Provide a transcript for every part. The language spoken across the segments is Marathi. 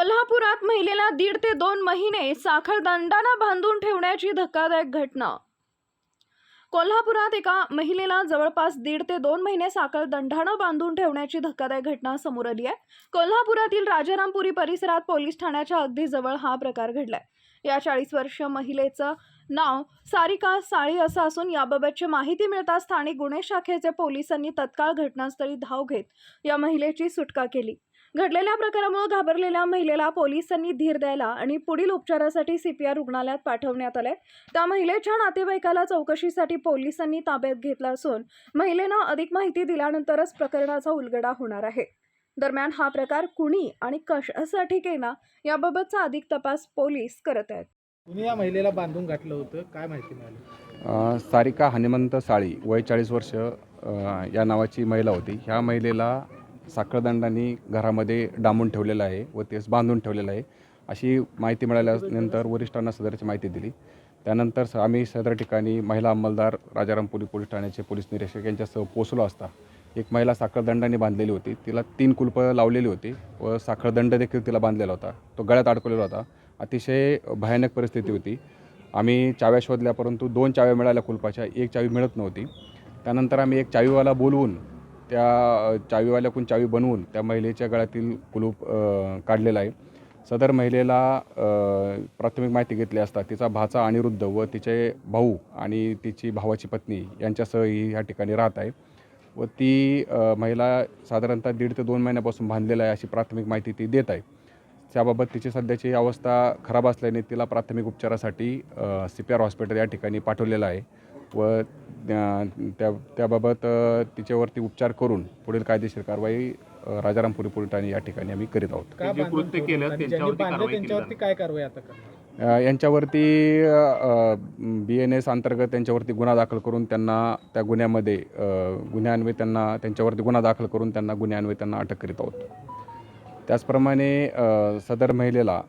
कोल्हापुरात महिलेला दीड ते दोन महिने साखर दंडानं बांधून ठेवण्याची धक्कादायक घटना. कोल्हापुरात एका महिलेला जवळपास दीड ते दोन महिने साखर दंडानं बांधून ठेवण्याची धक्कादायक घटना समोर आली आहे. कोल्हापुरातील राजारामपुरी परिसरात पोलीस ठाण्याच्या अगदी जवळ हा प्रकार घडलाय. या चाळीस वर्ष महिलेचं नाव सारिका साळी असं असून याबाबतची माहिती मिळताच स्थानिक गुन्हे शाखेचे पोलिसांनी तत्काळ घटनास्थळी धाव घेत या महिलेची सुटका केली. घडलेल्या प्रकारामुळे घाबरलेल्या महिलेला पोलिसांनी धीर द्यायला आणि पुढील उपचारासाठी सीपीआर रुग्णालयात पाठवण्यात आले. त्या महिलेच्या नातेवाईकाला चौकशीसाठी पोलिसांनी ताब्यात घेतलं असून महिलेनं अधिक माहिती दिल्यानंतरच प्रकरणाचा उलगडा होणार आहे. दरम्यान हा प्रकार कुणी आणि कशासाठी केला याबाबतचा अधिक तपास पोलीस करत आहेत. कुणी या महिलेला बांधून घातलं होतं? काय माहिती मिळाली? अ, सारिका हनुमंत साळी वय चाळीस वर्ष अ, या नावाची महिला होती. ह्या महिलेला साखरदंडाने घरामध्ये डांबून ठेवलेलं आहे व तेच बांधून ठेवलेलं आहे. अशी माहिती मिळाल्यानंतर वरिष्ठांना सदरची माहिती दिली. त्यानंतर स- आम्ही सदर ठिकाणी महिला अंमलदार राजारामपुरी पोलीस ठाण्याचे पोलीस निरीक्षक यांच्यासह पोचलो असता. एक महिला साखरदंडाने बांधलेली होती. तिला तीन कुलपं लावलेली होती व साखरदंड देखील तिला बांधलेला होता. तो गळ्यात अडकलेला होता. अतिशय भयानक परिस्थिती होती. आम्ही चाव्या शोधल्या परंतु दोन चाव्या मिळाल्या कुलपाच्या. एक चावी मिळत नव्हती. त्यानंतर आम्ही एक चावीवाला बोलवून त्या चावीवाल्याकून चावीवाल्याकडून चावी बनवून त्या महिलेच्या गळ्यातील कुलूप काढलेला आहे. सदर महिलेला प्राथमिक माहिती घेतली असता तिचा भाचा अनिरुद्ध व तिचे भाऊ आणि तिची भावाची पत्नी यांच्यासह ही ह्या ठिकाणी राहत आहे. व ती महिला साधारणतः दीड ते दोन महिन्यापासून बांधलेला आहे अशी प्राथमिक माहिती ती देत आहे. त्याबाबत तिची सध्याची अवस्था खराब असल्याने तिला प्राथमिक उपचारासाठी सी पी आर हॉस्पिटल या ठिकाणी पाठवलेलं आहे. व त्या त्या- त्याबाबत तिच्यावरती उपचार करून पुढील कायदेशीर कारवाई राजारामपुरी पोलीस ठाणे या ठिकाणी आम्ही करीत आहोत. का जे बांधून कृत्य ठेवलं केलं होतं? आणि ज्यांनी त्यांच्यावरती बांधलं कारवाई केली त्यांच्यावरती काय कारवाई आता करणार? अ, यांच्यावरती बी एन एस अंतर्गत त्यांच्यावरती गुन्हा दाखल करून त्यांना त्या गुन्ह्यामध्ये गुन्ह्यान्वये त्यांना त्यांच्यावरती गुन्हा दाखल करून त्यांना गुन्ह्यान्वये त्यांना अटक करीत आहोत. त्याचप्रमाणे सदर महिलेला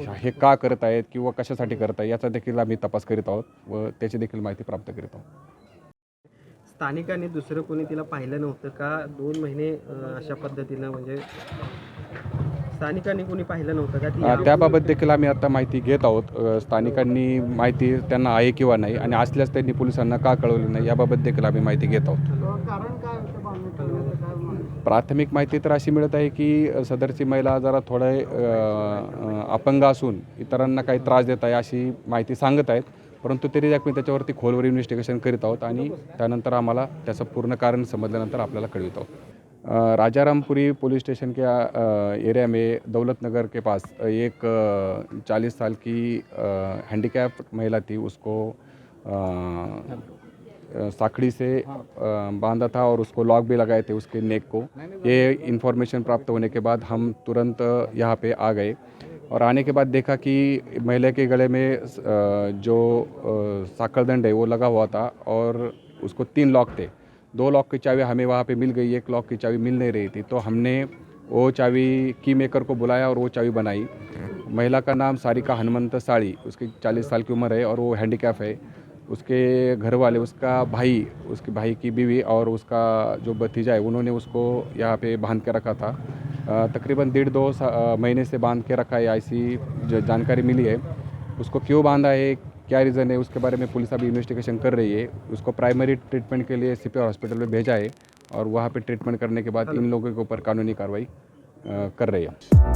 हे का करत आहेत किंवा कशासाठी करत आहे याचा देखील आम्ही तपास करीत आहोत व त्याची देखील माहिती प्राप्त करीत आहोत. स्थानिकांनी दुसरं कोणी तिला पाहिलं नव्हतं का? दोन महिने अं, अशा पद्धतीनं म्हणजे स्थानिकांनी कोणी पाहिलं नव्हतं का? ती त्याबाबत देखील आम्ही आता माहिती घेत आहोत. अ, स्थानिकांनी माहिती त्यांना आहे किंवा नाही आणि असल्यास त्यांनी पोलिसांना का कळवलं नाही याबाबत देखील आम्ही माहिती घेत आहोत. प्राथमिक माहिती तर अशी मिळत आहे की सदरची महिला जरा थोडं अपंग असून इतरांना काही त्रास देत आहे अशी माहिती सांगत आहेत. परंतु तरी आम्ही त्याच्यावरती खोलवर इन्व्हेस्टिगेशन करीत आहोत आणि त्यानंतर आम्हाला त्याचं पूर्ण कारण समजल्यानंतर आपल्याला कळवित आहोत. राजारामपुरी पुलिस स्टेशन के एरिया में दौलतनगर के पास एक चालीस साल की हैंडीकैप महिला थी उसको साखड़ी से बांधा था और उसको लॉक भी लगाए थे उसके नेक को। ये इन्फॉर्मेशन प्राप्त होने के बाद हम तुरंत यहाँ पे आ गए और आने के बाद देखा कि महिला के गले में जो साकरदंड है वो लगा हुआ था और उसको तीन लॉक थे। दो लॉक की चाबी हमें वहाँ पे मिल गई, एक लॉक की चाबी मिल नहीं रही थी। तो हमने वो चाबी की मेकर को बुलाया और वो चाबी बनाई। महिला का नाम सारिका हनुमंत साड़ी उसकी चालीस साल की उम्र है और वो हैंडीकैप है। उसके घर वाले उसका भाई उसके भाई की बीवी और उसका जो भतीजा है उन्होंने उसको यहाँ पे बाँध के रखा था। तकरीबन डेढ़ दो महीने से बाँध के रखा है ऐसी जो जानकारी मिली है। उसको क्यों बांधा है क्या रीज़न है उसके बारे में पुलिस अभी इन्वेस्टिगेशन कर रही है। उसको प्राइमरी ट्रीटमेंट के लिए सी हॉस्पिटल में भेजा है और वहाँ पर ट्रीटमेंट करने के बाद इन लोगों के ऊपर कानूनी कार्रवाई कर रही है।